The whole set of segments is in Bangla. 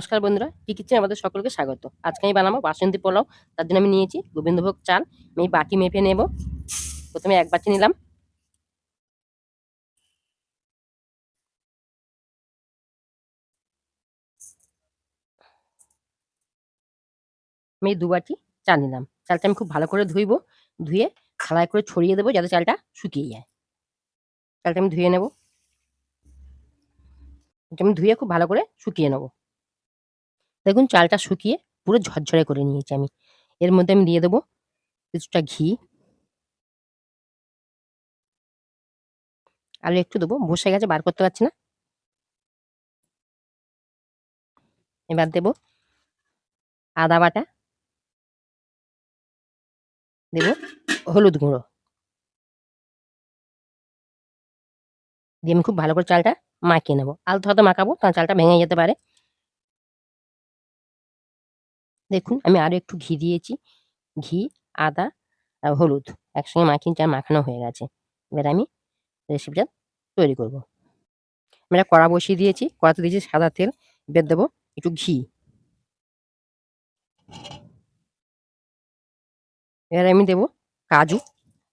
নমস্কার বন্ধুরা কি কিচেন আমাদের সকলকে স্বাগত। আজকে আমি বানাবো বাসন্তী পোলাও, তার জন্য আমি নিয়েছি গোবিন্দভোগ চাল। আমি বাটি মেপে নেব। প্রথমে এক বাটি নিলাম। আমি দু বাটি চাল নিলাম। চালটা আমি খুব ভালো করে ধুইবো। ধুয়ে থালায় করে ছড়িয়ে দেবো যাতে চালটা শুকিয়ে যায়। চালটা আমি ধুয়ে নেব। আমি ধুয়ে খুব ভালো করে শুকিয়ে নেব। দেখুন চালটা শুকিয়ে পুরো ঝরঝরে করে নিয়েছি আমি। এর মধ্যে আমি দিয়ে দেবো কিছুটা ঘি। আলু একটু দেবো, বসে গেছে, বার করতে পারছি না। এবার দেব আদা বাটা। দেব হলুদ গুঁড়ো। দিয়ে আমি খুব ভালো করে চালটা মাখিয়ে নেব। আলতো হয়তো মাখাবো তার চালটা ভেঙে যেতে পারে। দেখুন, আমি আরও একটু ঘি দিয়েছি। ঘি, আদা আর হলুদ একসঙ্গে মাখিয়ে চা মাখানো হয়ে গেছে। এবার আমি রেসিপিটা তৈরি করব। আমি একটা কড়া বসিয়ে দিয়েছি, কড়াতে দিয়েছি সাদা তেল। এবার দেবো একটু ঘি। এবার আমি দেবো কাজু।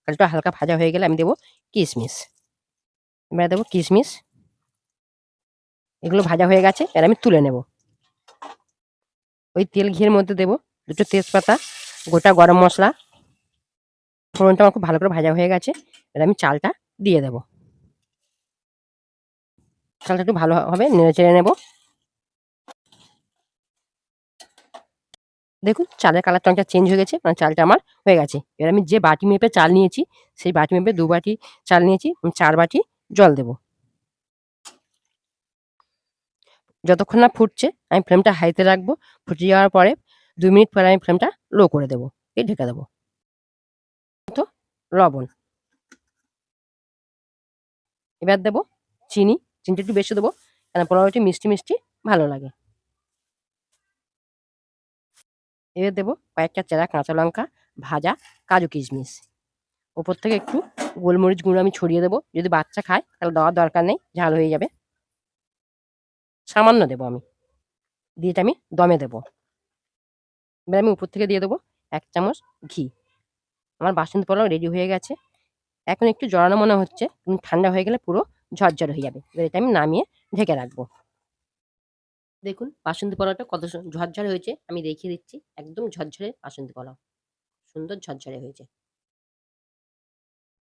কাজুটা হালকা ভাজা হয়ে গেলে আমি দেবো কিশমিশ এবার দেবো কিশমিশ এগুলো ভাজা হয়ে গেছে, এবার আমি তুলে নেব। ওই তেল ঘিয়ের মধ্যে দেবো, দুটো তেজপাতা, গোটা গরম মশলা। ফোড়নটা আমার খুব ভালো করে ভাজা হয়ে গেছে, এবার আমি চালটা দিয়ে দেব। চালটা একটু ভালোভাবে নেড়ে চেড়ে নেব। দেখুন, চালের কালারটা অনেকটা চেঞ্জ হয়ে গেছে মানে চালটা আমার হয়ে গেছে। এবার আমি যে বাটি মেপে চাল নিয়েছি, সেই বাটি মেপে দু বাটি চাল নিয়েছি, চার বাটি জল দেব। যতক্ষণ না ফুটছে, আমি ফ্লেমটা হাইতে রাখব। ফুটে যাওয়ার পরে দু মিনিট পরে আমি ফ্লেমটা লো করে দেবো এই ঢেকে দেবো। তো লবণ। এবার দেবো চিনি, চিনিটা একটু বেশি দেবো কেন পোলাওটি মিষ্টি মিষ্টি ভালো লাগে। এবার দেবো কয়েকটা চেরা কাঁচা লঙ্কা, ভাজা কাজু কিশমিশ। ওপর থেকে একটু গোলমরিচ গুঁড়ো আমি ছড়িয়ে দেবো। যদি বাচ্চা খায়, তাহলে দেওয়ার দরকার নেই, ঝাল হয়ে যাবে। সামান্য দেবো আমি। দিয়ে আমি দমে দেবো। এবার আমি উপর থেকে দিয়ে দেবো এক চামচ ঘি। আমার বাসন্তী পোলাও রেডি হয়ে গেছে। এখন একটু জড়ানো মনে হচ্ছে ঠান্ডা হয়ে গেলে পুরো ঝরঝর হয়ে যাবে। এবার এটা আমি নামিয়ে ঢেকে রাখব। দেখুন বাসন্তী পোলাওটা কত ঝরঝরে হয়েছে, আমি দেখিয়ে দিচ্ছি। একদম ঝরঝরে বাসন্তী পোলাও সুন্দর ঝরঝরে হয়েছে।